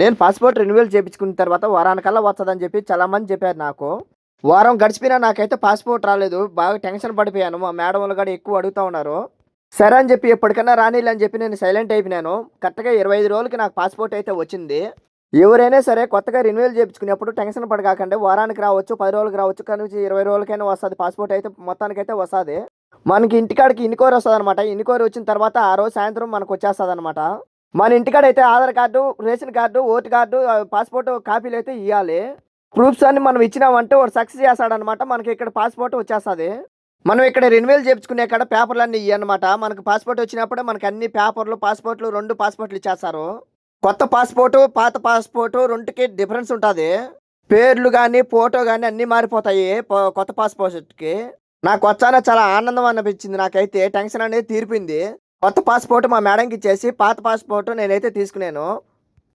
నేను passport renewal చేయించుకున్న తర్వాత వారానికల్లా వస్తుందని చెప్పి చాలా మంది చెప్పారు నాకు. వారం గడిచిపోయినా నాకైతే పాస్పోర్ట్ రాలేదు. బాగా టెన్షన్ పడిపోయాను. మా మేడం వాళ్ళు కూడా ఎక్కువ అడుగుతూ ఉన్నారు. సరే అని చెప్పి ఎప్పటికైనా రానిలే అని చెప్పి నేను సైలెంట్ అయిపోయినాను. కరెక్ట్గా ఇరవై ఐదు రోజులకి నాకు పాస్పోర్ట్ అయితే వచ్చింది. ఎవరైనా సరే కొత్తగా రెన్యువల్ చేయించుకునేప్పుడు టెన్షన్ పడకాకండి. వారానికి రావచ్చు పది రోజులకి రావచ్చు కానీ ఇరవై రోజులకైనా వస్తుంది. పాస్పోర్ట్ అయితే మొత్తానికైతే వస్తుంది. మనకి ఇంటికాడికి ఇన్కోర్ వస్తుంది అనమాట ఇన్కోర్ వచ్చిన తర్వాత ఆ రోజు సాయంత్రం మనకు వచ్చేస్తుంది అనమాట మన ఇంటికాడ అయితే Aadhaar card ration card vote card passport కాపీలు అయితే ఇవ్వాలి ప్రూఫ్స్ అన్ని మనం ఇచ్చినామంటే వాడు సక్సెస్ చేస్తాడనమాట మనకి ఇక్కడ పాస్పోర్ట్ వచ్చేస్తుంది. మనం ఇక్కడ రెన్యువల్ చేయించుకునే కాడ పేపర్లు అన్నీ ఇవ్వనమాట మనకు పాస్పోర్ట్ వచ్చినప్పుడే మనకు అన్ని పేపర్లు పాస్పోర్ట్లు రెండు పాస్పోర్ట్లు ఇచ్చేస్తారు. కొత్త పాస్పోర్టు పాత పాస్పోర్టు రెండుకి డిఫరెన్స్ ఉంటుంది. పేర్లు కానీ ఫోటో కానీ అన్నీ మారిపోతాయి కొత్త పాస్పోర్ట్కి. నాకు వచ్చానే చాలా ఆనందం అనిపించింది నాకైతే. టెన్షన్ అనేది తీరిపింది కొత్త పాస్పోర్ట్ మా మేడంకి ఇచ్చేసి పాత పాస్పోర్ట్ నేనైతే తీసుకున్నాను.